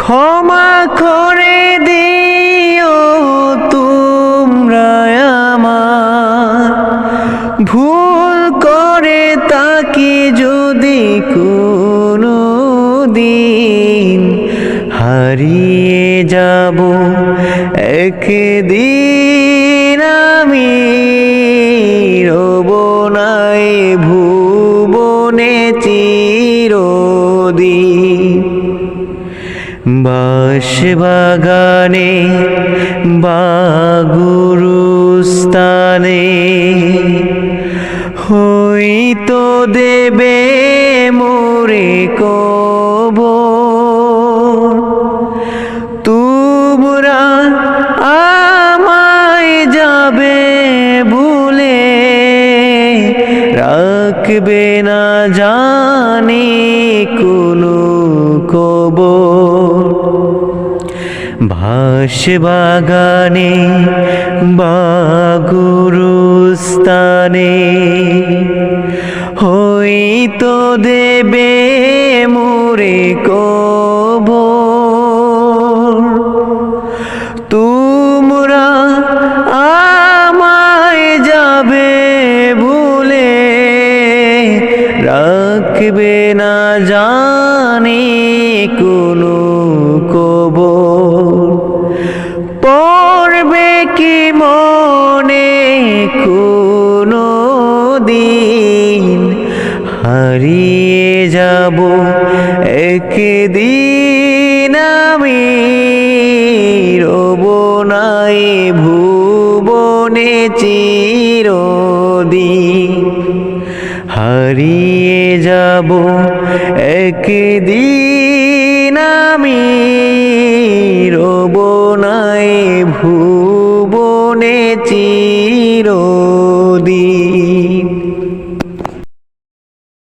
ক্ষমা করে দিও তোমরা আমার। ভুল করে তাকে যদি কোনো দিন হারিয়ে যাব, একদিন আমি রব নাই ভুবনে বাস বাগানে বাগুরুস্তানে, হইতো দেবে মোরে কব তোমরা আমায় যাবে ভুলে, রাখবে না জানি কোনো কবর। ভাস বাগানে বাগুরুস্তানে হইতো দেবে মোরে কবর। তোমরা আমায় যাবে ভুলে রাখবে না জানি কোনো কবর। পড়বে কি মনে কোনো দিন। হারিয়ে যাব একদিন আমি। রব নাই ভুবনে চিরদিন। হারিয়ে যাব একদিন আমি রব নাই ভুবনে চিরো